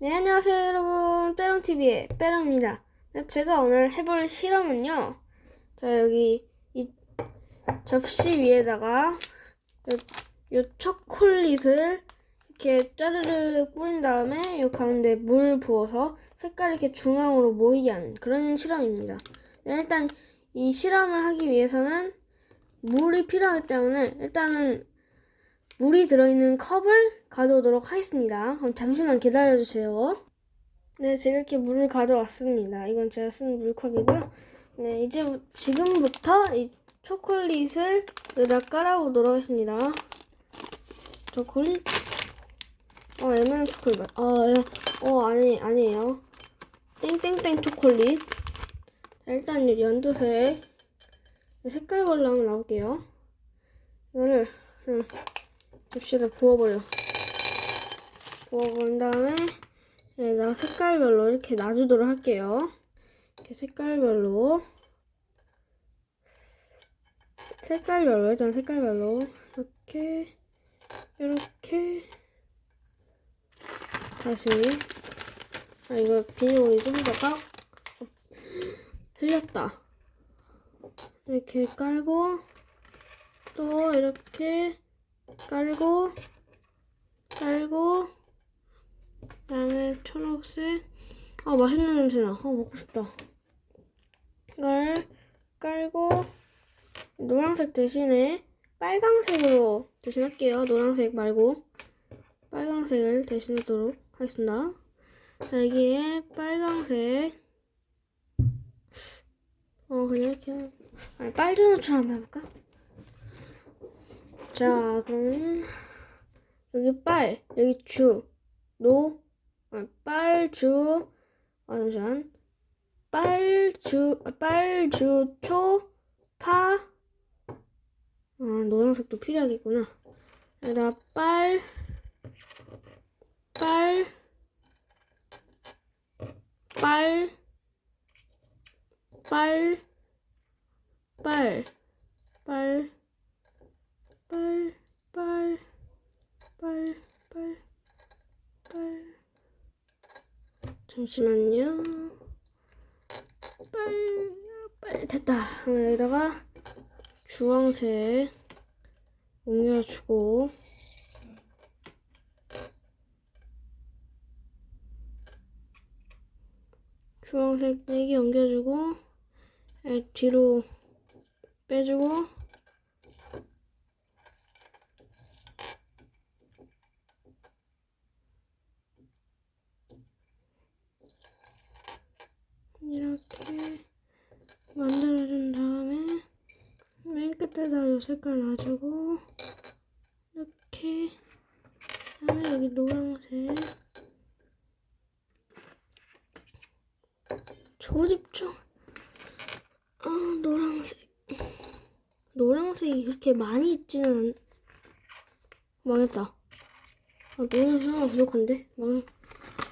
네, 안녕하세요, 여러분. 빼롱TV의 빼롱입니다. 네, 제가 오늘 해볼 실험은요. 자, 여기 이 접시 위에다가 요, 요 초콜릿을 이렇게 짜르르 뿌린 다음에 요 가운데 물 부어서 색깔 이렇게 중앙으로 모이게 하는 그런 실험입니다. 네, 일단 이 실험을 하기 위해서는 물이 필요하기 때문에 일단은 물이 들어있는 컵을 가져오도록 하겠습니다. 그럼 잠시만 기다려주세요. 네, 제가 이렇게 물을 가져왔습니다. 이건 제가 쓴 물컵이고요. 네, 이제 지금부터 이 초콜릿을 여기다 깔아보도록 하겠습니다. 초콜릿? 어, 애매한 초콜릿. 아, 예. 어, 아니, 아니에요. 땡땡땡 초콜릿. 자, 일단 연두색. 네, 색깔별로 한번 놔볼게요. 이거를, 그냥 접시에다 부어버려. 부어버린 다음에 여기다 색깔별로 이렇게 놔주도록 할게요. 이렇게 색깔별로. 색깔별로 일단 색깔별로. 이렇게 이렇게. 다시. 아 이거 비닐봉지 어, 흘렸다. 이렇게 깔고 또 이렇게 깔고 깔고 그다음에 초록색. 아 맛있는 냄새나. 아 먹고 싶다. 이걸 깔고 노란색 대신에 빨강색으로 대신할게요. 노란색 말고. 빨강색을 대신하도록 하겠습니다. 자, 여기에 빨강색. 어 그냥 이렇게. 아니 빨주노처럼 해볼까? 자, 그럼 여기 빨, 여기 주, 노, 아, 빨, 주, 아, 잠시만. 빨, 주, 아, 빨, 주, 초, 파. 아, 노란색도 필요하겠구나. 여기다 빨, 빨, 빨, 빨, 빨, 빨. 빨, 빨, 빨, 빨, 빨. 잠시만요. 빨, 빨, 됐다. 여기다가 주황색 옮겨주고. 주황색 4개 옮겨주고, 에, 뒤로 빼주고, 이렇게 만들어준 다음에 맨 색깔 놔주고 이렇게. 그다음에 여기 노란색. 조집중 아 노란색. 노란색이 그렇게 많이 있지는 않... 망했다. 아 노란색 하나 부족한데? 망...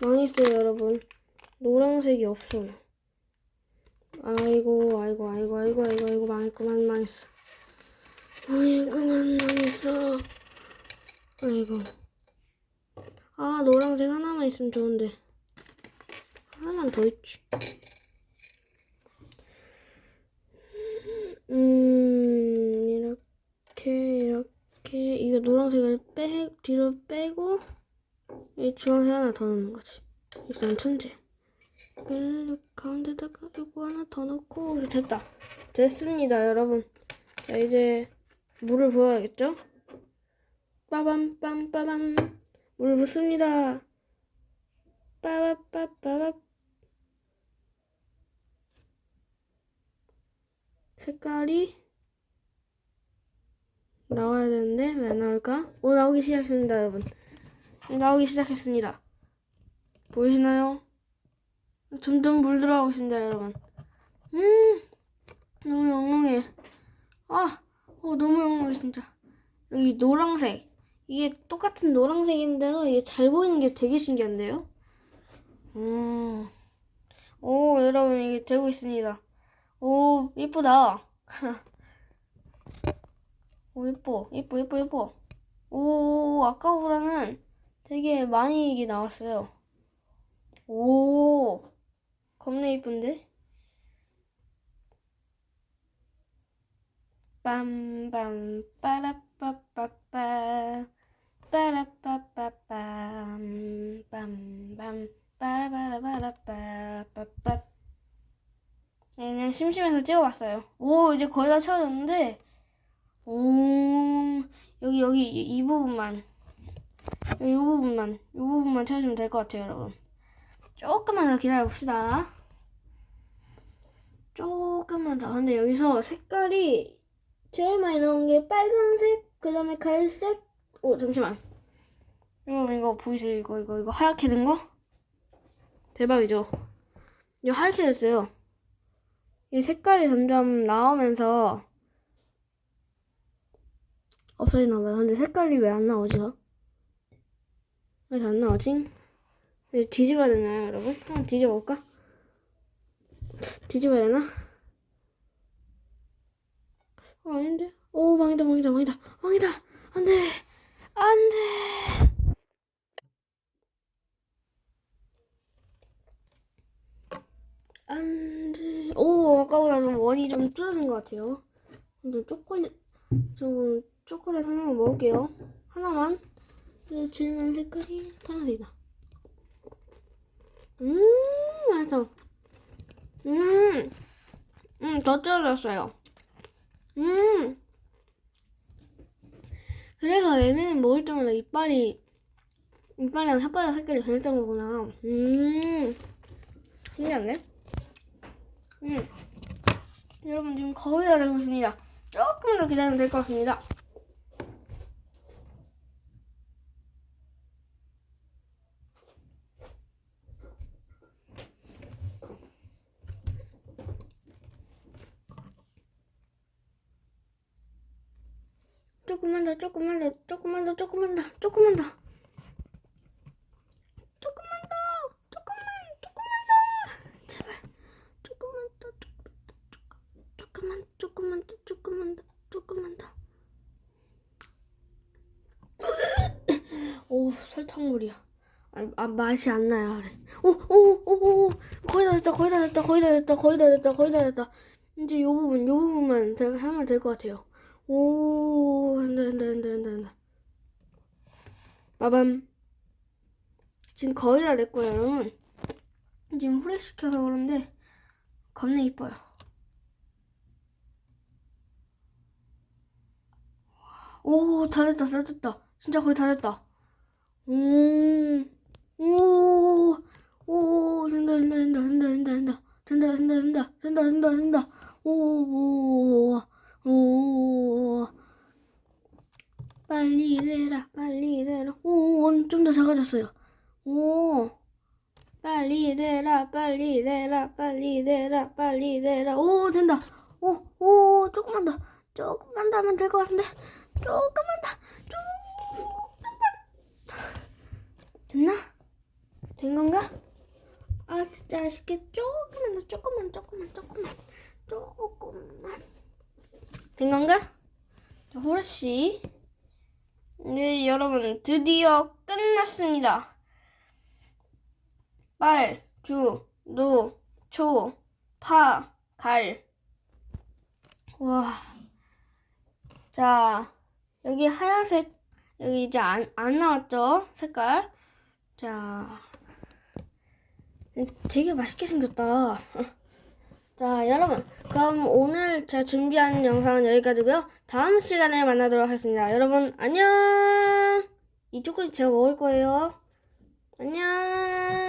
망했어요 여러분. 노란색이 없어요. 아이고 아이고 아이고 아이고 아이고 아이고 망했구만 망했어 아이고만 망했어. 아이고. 아 노란색 하나만 있으면 좋은데. 하나만 더 있지. 음 이렇게 이렇게. 이거 노란색을 빼 뒤로 빼고 이 주황색 하나 더 넣는 거지. 일단 천재. 가운데다가 이거 하나 더 넣고 됐다. 됐습니다 여러분. 자 이제 물을 부어야겠죠 빠밤 빰 빠밤 물 붓습니다 빠바빠빠밥 색깔이 나와야 되는데 왜안 나올까? 오 나오기 시작했습니다 여러분 나오기 시작했습니다 보이시나요? 점점 물 들어가고 있습니다, 여러분. 음, 너무 영롱해. 아, 어, 너무 영롱해, 진짜. 여기 노란색. 이게 똑같은 노란색인데도 이게 잘 보이는 게 되게 신기한데요? 음, 오, 여러분, 이게 되고 있습니다. 오, 이쁘다. 오, 이뻐. 이뻐, 이뻐, 이뻐. 오, 아까보다는 되게 많이 이게 나왔어요. 오, 겁나 이쁜데? 빰빰 빠라빠빠빠 빠라빠빠빰 빰빰 빠라바라바라빠빠빠 네, 그냥 심심해서 찍어봤어요. 오, 이제 거의 다 채워졌는데 오, 여기 여기 이, 이 부분만 이 부분만 이 부분만 채워주면 될 것 같아요, 여러분. 조금만 더 기다려 봅시다. 조금만 더. 근데 여기서 색깔이 제일 많이 나온 게 빨간색, 그 다음에 갈색. 오, 잠시만. 여러분 이거 보이세요? 이거 이거 이거 하얗게 된 거? 대박이죠? 이거 하얗게 됐어요. 이 색깔이 점점 나오면서 없어지나 봐요. 근데 색깔이 왜 안 나오죠? 왜 안 나오지? 뒤집어야 되나요, 여러분? 한번 뒤집어 볼까? 뒤집어야 되나? 어, 아닌데? 오, 망이다, 망이다, 망이다, 망이다! 안 돼! 안 돼! 안 돼. 오, 아까보다 좀 원이 좀 줄어든 것 같아요. 근데 초콜릿, 좀 초콜릿 하나만 먹을게요. 하나만. 그 질문 색깔이 파란색이다. 음, 맛있어. 음, 음, 더 줄어들었어요. 음. 그래서 얘는 먹을 때마다 이빨이, 이빨이랑 혓바닥 색깔이 변했던 거구나. 음, 신기한데? 음. 여러분 지금 거의 다 되고 있습니다. 조금 더 기다리면 될 것 같습니다. 조금만 더, 조금만 더, 조금만 더, 조금만 더, 조금만 더. 조금만 더, 조금만, 조금만 더. 제발. 조금만 더, 조금만 더, 조금만, 더, 조금만 더, 조금만 더. 오, 설탕물이야. 아, 아, 맛이 안 나요, 그래. 오, 오, 오, 오, 거의 다 됐다, 거의 다 됐다, 거의 다 됐다, 거의 다 됐다, 거의 다 됐다. 이제 요 부분, 요 부분만 되- 하면 될 것 같아요. 오, 된다, 된다, 된다, 된다, 된다. 빠밤. 지금 거의 다 됐고요, 여러분. 지금 후레시켜서 그런데 겁나 이뻐요. 오, 다 됐다, 다 됐다. 진짜 거의 다 됐다. 오, 오, 오, 된다, 된다, 된다, 된다, 된다, 된다, 된다, 된다, 된다, 된다, 된다, 된다. 오, 오, 오, 빨리 되라, 빨리 되라. 오, 좀 더 작아졌어요. 오, 빨리 되라, 빨리 되라, 빨리 되라, 빨리 되라. 오, 된다. 오, 오, 조금만 더, 조금만 더 하면 될 것 같은데. 조금만 더, 조금만 됐나? 된 건가? 아 진짜 아쉽게 조금만 더 조금만 조금만 조금만 조금만 된 건가? 자, 호르씨 네 여러분 드디어 끝났습니다 빨, 주, 노, 초, 파, 갈 와. 자, 여기 하얀색 여기 이제 안, 안 나왔죠? 색깔. 자, 되게 맛있게 생겼다. 자, 여러분. 그럼 오늘 제가 준비한 영상은 여기까지고요. 다음 시간에 만나도록 하겠습니다. 여러분, 안녕! 이 초콜릿 제가 먹을 거예요. 안녕!